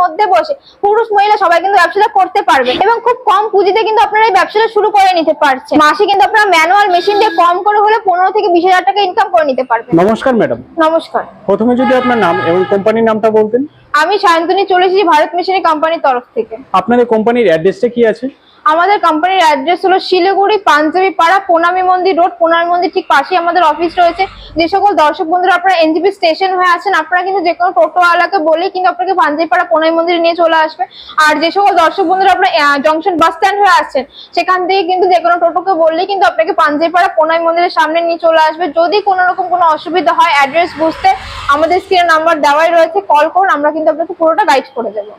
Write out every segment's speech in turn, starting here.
মধ্যে বসে পুরুষ মহিলা সবাই কিন্তু ব্যবসাটা করতে পারবে। এবং খুব কম পুঁজিতে কিন্তু আপনারা এই ব্যবসাটা শুরু করে নিতে পারছেন। মাসে কিন্তু আপনারা ম্যানুয়াল মেশিন দিয়ে কম করে হলে পনেরো থেকে বিশ হাজার টাকা ইনকাম করে নিতে পারবে নমস্কার ম্যাডাম। নমস্কার। প্রথমে যদি আপনার নাম এবং কোম্পানির নামটা বলতেন। আমি সায়ন্তনী চলে এসেছি ভারত মেশিনের কোম্পানির তরফ থেকে। আপনাদের কোম্পানির অ্যাড্রেসটা কি আছে? আমাদের কোম্পানির অ্যাড্রেস হলো শিলিগুড়ি, পাঞ্জাবি পাড়া, পোনামি মন্দির রোড পোনামি মন্দির ঠিক পাশেই আমাদের অফিস রয়েছে। যে সকল দর্শক বন্ধুরা, আপনারা এনজিপি স্টেশন হয়ে আছেন, আপনারা কিন্তু যে কোনো টোটোওয়ালাকে বলেই কিন্তু আপনাকে পাঞ্জাবি পাড়া, পোনামি মন্দিরে নিয়ে চলে আসবে। আর যে সকল দর্শক বন্ধুরা, আপনারা জংশন বাস স্ট্যান্ড হয়ে আসছেন, সেখান থেকে কিন্তু যে কোনো টোটোকে বললেই কিন্তু আপনাকে পাঞ্জাবি পাড়া, পোনামি মন্দিরের সামনে নিয়ে চলে আসবে। যদি কোনো রকম কোনো অসুবিধা হয় অ্যাড্রেস বুঝতে আমাদের স্ক্রিনে নাম্বার দেওয়াই রয়েছে কল করুন, আমরা কিন্তু আপনাকে পুরোটা গাইড করে দেবো।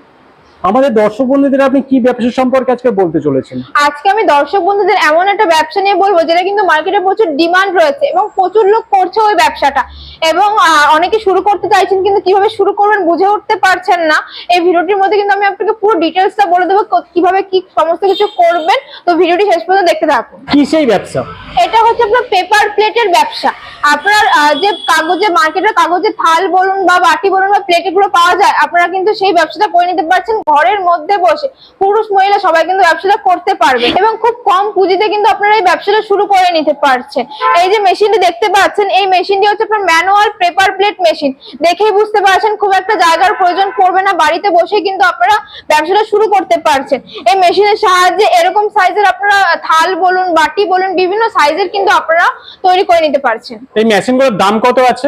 আমাদের দর্শক বন্ধুদের আপনি কি ব্যবসা সম্পর্কে আজকে বলতে চলেছেন? আজকে আমি দর্শক বন্ধুদের এমন একটা ব্যবসা নিয়ে বলব যেটা কিন্তু মার্কেটে প্রচুর ডিমান্ড রয়েছে এবং প্রচুর লোক করছে ওই ব্যবসাটা। এবং অনেকে শুরু করতে চাইছেন কিন্তু কীভাবে শুরু করবেন বুঝে উঠতে পারছেন না। এই ভিডিওটির মধ্যে কিন্তু আমি আপনাকে পুরো ডিটেলসটা বলে দেবো কীভাবে কি সমস্ত কিছু করবেন। তো ভিডিওটি শেষ পর্যন্ত দেখতে থাকুন। কি সেই ব্যবসা? এটা হচ্ছে আপনার পেপার প্লেটের ব্যবসা। আপনার যে কাগজে মার্কেটের কাগজে থাল বলুন বা বাটি বলুন বা প্লেটগুলো পাওয়া যায় আপনারা কিন্তু সেই ব্যবসাটা করে নিতে পারছেন। ঘরের মধ্যে বসে পুরুষ মহিলা সবাই কিন্তু ব্যবসাটা করতে পারবে এবং খুব কম পুঁজিতে কিন্তু আপনারা এই ব্যবসাটা শুরু করে নিতে পারছেন। এই যে মেশিনটি দেখতে পাচ্ছেন এই মেশিনটি হচ্ছে আপনার ম্যানুয়াল পেপার প্লেট মেশিন। দেখেই বুঝতে পারছেন খুব একটা জায়গার প্রয়োজন পড়বে না বাড়িতে বসে কিন্তু আপনারা ব্যবসাটা শুরু করতে পারছেন। এই মেশিনের সাহায্যে এরকম সাইজের আপনারা থাল বলুন বাটি বলুন বিভিন্ন সাইজের কিন্তু আপনারা তৈরি করে নিতে পারছেন। এই মেশিনগুলোর দাম কত আছে?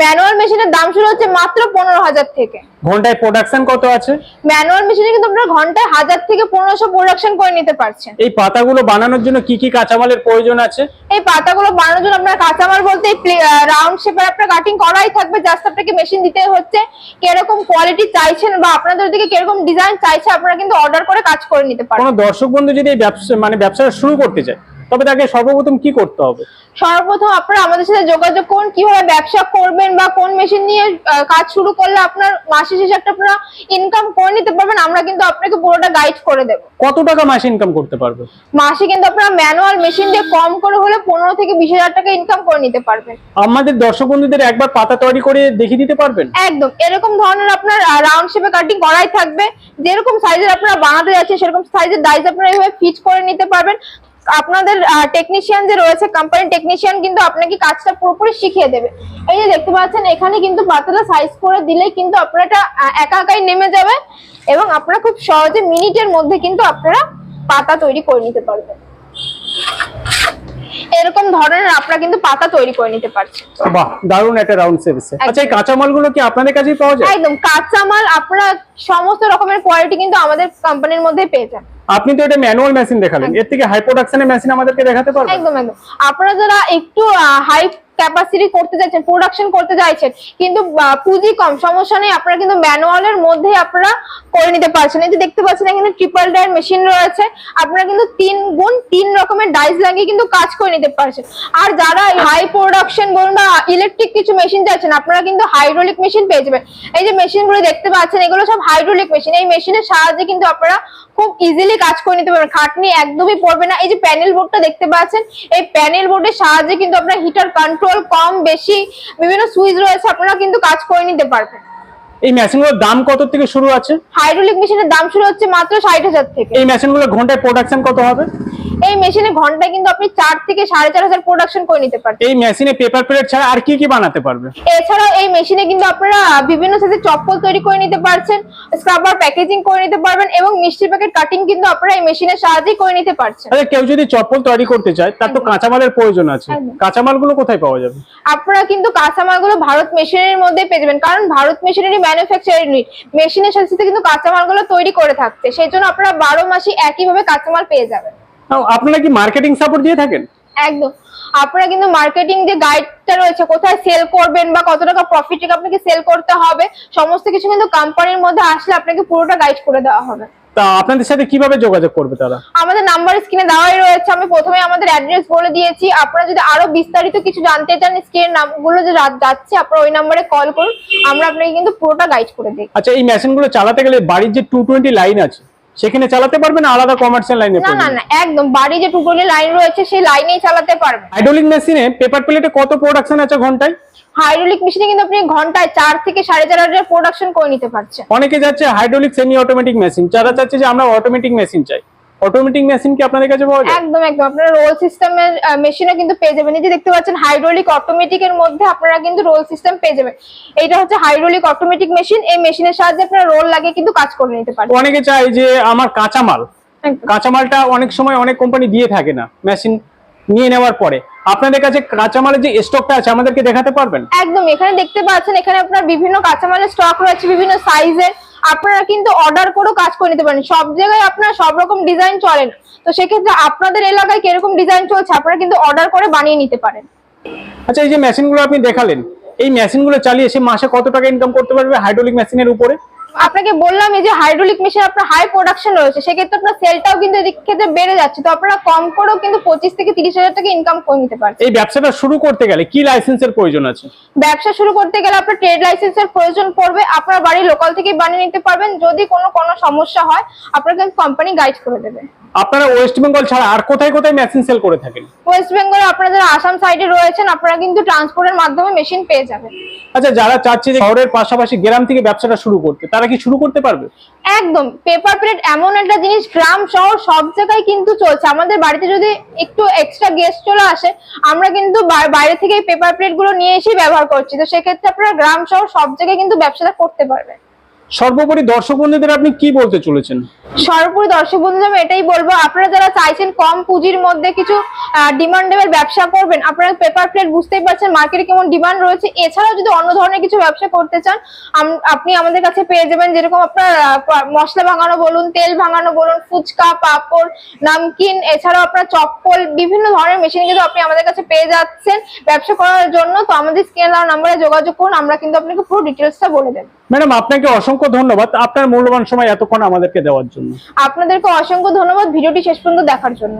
ম্যানুয়াল মেশিনের দাম শুরু হচ্ছে মাত্র পনেরো হাজার থেকে। ঘন্টায় প্রোডাকশন কত আছে? ম্যানুয়াল মেশিনে কিন্তু আপনারা ঘন্টায় হাজার থেকে পনেরোশো প্রোডাকশন করে নিতে পারছেন। এই পাতাগুলো বানানোর জন্য কি কি কাঁচামালের প্রয়োজন আছে? এই পাতাগুলো বানানোর জন্য আপনার কাঁচামাল বলতে রাউন্ড শেপের আপনার কাটিং করাই থাকবে জাস্ট আপনাকে মেশিন দিতে হচ্ছে। কীরকম কোয়ালিটি চাইছেন বা আপনাদের দিকে কীরকম ডিজাইন চাইছে আপনারা কিন্তু অর্ডার করে কাজ করে নিতে পারেন কোনো দর্শক বন্ধু যদি এই ব্যবসা মানে ব্যবসাটা শুরু করতে চায় তবে তাকে সর্বপ্রথম কি করতে হবে? সর্বপ্রথম আপনারা আমাদের সাথে যোগাযোগ করুন কীভাবে ব্যবসা করবেন বা কোন মেশিন নিয়ে কাজ শুরু করলে আপনার মাসে শেষে একটা আপনারা ইনকাম করে নিতে পারবেন আমরা কিন্তু আপনাকে পুরোটা গাইড করে দেব। কত টাকা মাসে ইনকাম করতে পারবে? মাসে কিন্তু আপনারা ম্যানুয়াল মেশিন দিয়ে কম করে হলে পনেরো থেকে বিশ হাজার টাকা ইনকাম করে নিতে পারবেন। আমাদের দর্শক বন্ধুদের একবার পাতা তৈরি করে দেখিয়ে দিতে পারবেন? একদম এরকম ধরনের আপনার রাউন্ড শেপে কাটিং করাই থাকবে। যেরকম সাইজের আপনারা বানাতে যাচ্ছেন সেরকম সাইজের ডাইস আপনারা এইভাবে ফিট করে নিতে পারবেন। আপনাদের টেকনিশিয়ান যে রয়েছে কোম্পানির টেকনিশিয়ান কিন্তু আপনাকে কাজটা পুরোপুরি শিখিয়ে দেবে। এই যে দেখতে পাচ্ছেন এখানে কিন্তু পাতাটা সাইজ করে দিলে কিন্তু আপনারা এটা একা একাই নেমে যাবে এবং আপনারা খুব সহজে মিনিটের মধ্যে কিন্তু আপনারা পাতা তৈরি করে নিতে পারবেন। এরকম ধরনের আপনারা কিন্তু পাতা তৈরি করে নিতে পারছেন। বাহ দারুণ একটা রাউন্ড সেভিসে আচ্ছা এই কাঁচামালগুলো কি আপনাদের কাছেই পাওয়া যায়? একদম কাঁচা মাল আপনারা সমস্ত রকমের কোয়ালিটি কিন্তু আমাদের কোম্পানির মধ্যে পেয়ে যান। আপনি তো এটা ম্যানুয়াল মেশিন দেখালেন। এর থেকে হাই প্রোডাকশনের মেশিন আমাদেরকে দেখাতে পারবেন? একদম একদম। আপনারা যারা একটু হাই ক্যাপাসিটি করতে চাইছেন প্রোডাকশন করতে চাইছেন কিন্তু পুঁজি কম সমস্যা নেই আপনারা কিন্তু ম্যানুয়ালের মধ্যে আপনারা করে নিতে পারছেন। এই যে দেখতে পাচ্ছেন এখানে ট্রিপল ডায়ার মেশিন রয়েছে। আপনারা কিন্তু তিন গুণ তিন রকমের ডাইস লাগিয়ে কিন্তু কাজ করে নিতে পারছেন। আর যারা হাই প্রোডাকশন বলুন বা ইলেকট্রিক কিছু মেশিন চাইছেন আপনারা কিন্তু হাইড্রোলিক মেশিন পেয়ে যাবেন। এই যে মেশিনগুলো দেখতে পাচ্ছেন এগুলো সব হাইড্রোলিক মেশিন এই মেশিনের সাহায্যে কিন্তু আপনারা খুব ইজিলি কাজ করে নিতে পারবেন। খাটনি একদমই পড়বে না। এই যে প্যানেল বোর্ডটা দেখতে পাচ্ছেন এই প্যানেল বোর্ডের সাহায্যে কিন্তু আপনার হিটার কন্ট্রোল কম বেশি বিভিন্ন সুইচ রয়েছে আপনারা কিন্তু কাজ করে নিতে পারবেন। এই মেশিনগুলোর দাম কত থেকে শুরু আছে? হাইড্রোলিক মেশিনের দাম শুরু হচ্ছে মাত্র ষাট হাজার থেকে। এই মেশিনগুলো ঘন্টায় প্রোডাকশন কত হবে? এই মেশিনে ঘন্টায় কিন্তু আপনি চার থেকে সাড়ে চার হাজার প্রোডাকশন করে নিতে পারবেন এই মেশিনে পেপার প্লেট ছাড়া আর কি কি বানাতে পারবে? এছাড়াও এই মেশিনে কিন্তু আপনারা বিভিন্ন সাইজের চপ্পল তৈরি করে নিতে পারছেন স্ক্রাবার প্যাকেজিং করে নিতে পারবেন এবং মিষ্টি প্যাকেট কাটিং কিন্তু আপনারা এই মেশিনের সাহায্যেই করে নিতে পারছেন। আচ্ছা কেউ যদি চপ্পল তৈরি করতে চায় তার তো কাঁচামালের প্রয়োজন আছে। কাঁচামালগুলো কোথায় পাওয়া যাবে? আপনারা কিন্তু কাঁচামালগুলো ভারত মেশিনের মধ্যে পেয়ে যাবেন কারণ ভারত মেশিনারি ম্যানুফ্যাকচার ইউনিট মেশিনের সাথে সাথে কিন্তু কাঁচামালগুলো তৈরি করে থাকছে সেই জন্য আপনারা বারো মাসই একইভাবে কাঁচামাল পেয়ে যাবেন। আপনারা কি মার্কেটিং সাপোর্ট দিয়ে থাকেন? একদম। আপনারা কিন্তু মার্কেটিং যে গাইডটা রয়েছে কোথায় সেল করবেন বা কত টাকা প্রফিট রেখে আপনাকে সেল করতে হবে সমস্ত কিছু কিন্তু কোম্পানির মধ্যে আসলে আপনাকে পুরোটা গাইড করে দেওয়া হবে। তা আপনাদের সাথে কীভাবে যোগাযোগ করবে তারা? আমাদের নাম্বার স্ক্রিনে দেওয়াই রয়েছে। আমি প্রথমে আমাদের অ্যাড্রেস বলে দিয়েছি। আপনারা যদি আরও বিস্তারিত কিছু জানতে চান স্ক্রিনের নামগুলো যে রাত যাচ্ছে আপনারা ওই নাম্বারে কল করুন। আমরা আপনাকে কিন্তু পুরোটা গাইড করে দিই। আচ্ছা এই মেশিনগুলো চালাতে গেলে বাড়ির যে টু টোয়েন্টি লাইন আছে সেখানে চালাতে পারবে না? আলাদা কমার্শিয়াল লাইনে না না না একদম বাড়ি যে টুটলি লাইন রয়েছে সেই লাইনেই চালাতে পারবে। হাইড্রোলিক মেশিনে পেপার প্লেটে কত প্রোডাকশন আছে ঘন্টায়? হাইড্রোলিক মেশিনে কিন্তু আপনি ঘন্টায় 4 থেকে সাড়ে চার হাজার প্রোডাকশন করে নিতে পারছেন। অনেকে যাচ্ছে হাইড্রোলিক সেমি অটোমেটিক মেশিন যারা চাচ্ছে যে আমরা অটোমেটিক মেশিন চাই। অটোমেটিক মেশিন কি আপনাদের কাছে পাওয়া যায়? একদম একদম। আপনারা রোল সিস্টেমের মেশিনও কিন্তু পেয়ে যাবেন। এই যে দেখতে পাচ্ছেন হাইড্রোলিক অটোমেটিক এর মধ্যে আপনারা কিন্তু রোল সিস্টেম পেয়ে যাবেন। এটা হচ্ছে হাইড্রোলিক অটোমেটিক মেশিন এই মেশিনের সাহায্যে আপনারা রোল লাগিয়ে কিন্তু কাজ করে নিতে পারেন অনেকে চায় যে আমার কাঁচামাল। কাঁচামালটা অনেক সময় অনেক কোম্পানি দিয়ে থাকে না মেশিন নিয়ে নেওয়ার পরে। আপনাদের কাছে কাঁচামালের যে স্টকটা আছে আমাদেরকে দেখাতে পারবেন? একদম এখানে দেখতে পাচ্ছেন এখানে আপনার বিভিন্ন কাঁচামালের স্টক রয়েছে বিভিন্ন সাইজের আপনারা কিন্তু অর্ডার করেও কাজ করে নিতে পারেন। সব জায়গায় আপনার সব রকম ডিজাইন চলে না। তো সেক্ষেত্রে আপনাদের এলাকায় কীরকম ডিজাইন চলছে আপনারা কিন্তু অর্ডার করে বানিয়ে নিতে পারেন। আচ্ছা এই যে মেশিনগুলো আপনি দেখালেন এই মেশিনগুলো চালিয়ে সে মাসে কত টাকা ইনকাম করতে পারবে হাইড্রোলিক মেশিনের উপরে? আপনাকে বললাম এই যে হাইড্রোলিক মেশিন আপনার হাই প্রোডাকশন রয়েছে সেক্ষেত্রে আপনার সেলটাও কিন্তু এদিক ক্ষেত্রে বেড়ে যাচ্ছে। তো আপনারা কম করেও কিন্তু পঁচিশ থেকে তিরিশ হাজার টাকা ইনকাম করে নিতে পারেন এই ব্যবসাটা শুরু করতে গেলে কি লাইসেন্সের প্রয়োজন আছে? ব্যবসা শুরু করতে গেলে আপনার ট্রেড লাইসেন্সের প্রয়োজন পড়বে আপনার বাড়ির লোকাল থেকেই বানিয়ে নিতে পারবেন। যদি কোনো কোনো সমস্যা হয় আপনাকে কোম্পানি গাইড করে দেবে। আপনারা ওয়েস্ট বেঙ্গল ছাড়া আর কোথায় কোথায় মেশিন সেল করে থাকেন? ওয়েস্ট বেঙ্গল আপনারা যারা আসাম সাইডে রয়েছেন আপনারা কিন্তু ট্রান্সপোর্টের মাধ্যমে মেশিন পেয়ে যাবেন। আচ্ছা যারা চাচ্ছে যে শহরের পাশাপাশি গ্রাম থেকে ব্যবসাটা শুরু করতে তারা কি শুরু করতে পারবে? একদম। পেপার প্লেট এমন একটা জিনিস গ্রাম শহর সব জায়গায় কিন্তু চলছে। আমাদের বাড়িতে যদি একটু এক্সট্রা গেস্ট চলে আসে আমরা কিন্তু বাইরে থেকে পেপার প্লেটগুলো নিয়ে এসেই ব্যবহার করছি। তো সেক্ষেত্রে আপনারা গ্রাম শহর সব জায়গায় কিন্তু ব্যবসাটা করতে পারবেন। সর্বোপরি দর্শক বন্ধুদের আপনি কি বলতে চলেছেন? সর্বোপরি দর্শক বন্ধুদের আমি এটাই বলব, আপনারা যারা চাইছেন কম পুঁজির মধ্যে কিছু ডিমান্ডেবল ব্যবসা করবেন, আপনারা পেপার প্লেট বুঝতেই পারছেন মার্কেটে কেমন ডিমান্ড রয়েছে। এছাড়াও যদি অন্য ধরনের কিছু ব্যবসা করতে চান আপনি আমাদের কাছে পেয়ে যাবেন যেরকম আপনার মশলা ভাঙানো বলুন, তেল ভাঙানো বলুন, ফুচকা, পাপড়, নামকিন, এছাড়াও আপনার চপ্পল, বিভিন্ন ধরনের মেশিন কিন্তু আপনি আমাদের কাছে পেয়ে যাচ্ছেন ব্যবসা করার জন্য। তো আমাদের স্ক্রিনে নাম্বারে যোগাযোগ করুন, আমরা কিন্তু আপনাকে পুরো ডিটেলসটা বলে দেবো। ম্যাডাম, আপনাকে অসংখ্য ধন্যবাদ। আপনার মূল্যবান সময় এতক্ষণ আমাদেরকে দেওয়ার জন্য। আপনাদেরকে অসংখ্য ধন্যবাদ ভিডিওটি শেষ পর্যন্ত দেখার জন্য।